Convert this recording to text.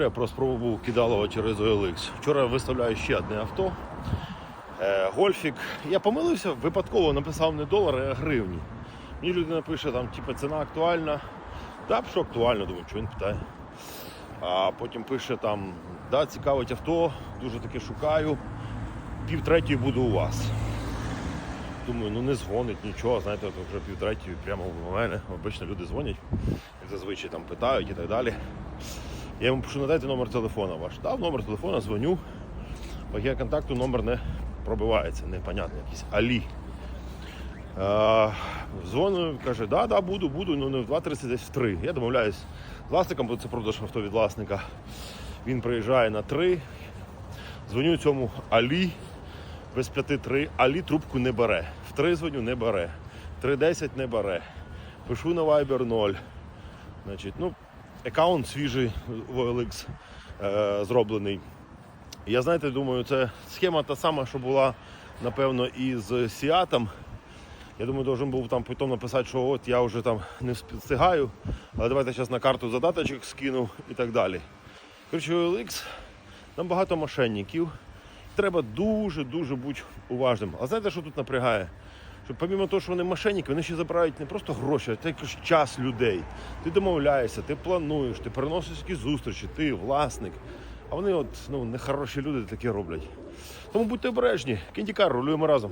Я про спробу кидалова через OLX. Вчора виставляю ще одне авто. Е, Гольфік. Я помилився, випадково написав не долари, а гривні. Мені людина пише, там, типу, ціна актуальна. Так, що актуально, думаю, що він питає. А потім пише там, да, цікавить авто, дуже таке шукаю. Пів буду у вас. Думаю, ну не дзвонить нічого, знаєте, от вже пів прямо в мене. Обично люди дзвонять, як зазвичай там питають і так далі. Я йому пишу, надайте номер телефона ваш. Дав номер телефона, дзвоню. По контакту номер не пробивається, непонятно, якийсь Алі. Дзвоню, каже, да, да, буду, буду, ну не в 2.30, десь в 3. Я домовляюсь з власником, бо це продаж авто від власника. Він приїжджає на 3. Дзвоню цьому Алі без 5-3. Алі трубку не бере. В 3 дзвоню не бере. 3.10 не бере. Пишу на Viber 0. Значить, ну, аккаунт свіжий в OLX е, зроблений. Я знаєте, думаю, це схема та сама, що була, напевно, і з Сіатом. Я думаю, должен був там потім написати, що от я вже там не встигаю, але давайте зараз на карту задаточок скину і так далі. Коротше, OLX, там багато мошенників. Треба дуже-дуже бути уважним. А знаєте, що тут напрягає? Що помимо того, що вони мошенники, вони ще забирають не просто гроші, а також час людей. Ти домовляєшся, ти плануєш, ти переносиш якісь зустрічі, ти власник. А вони от ну, нехороші люди таке роблять. Тому будьте обережні, кіндікар, рулюємо разом.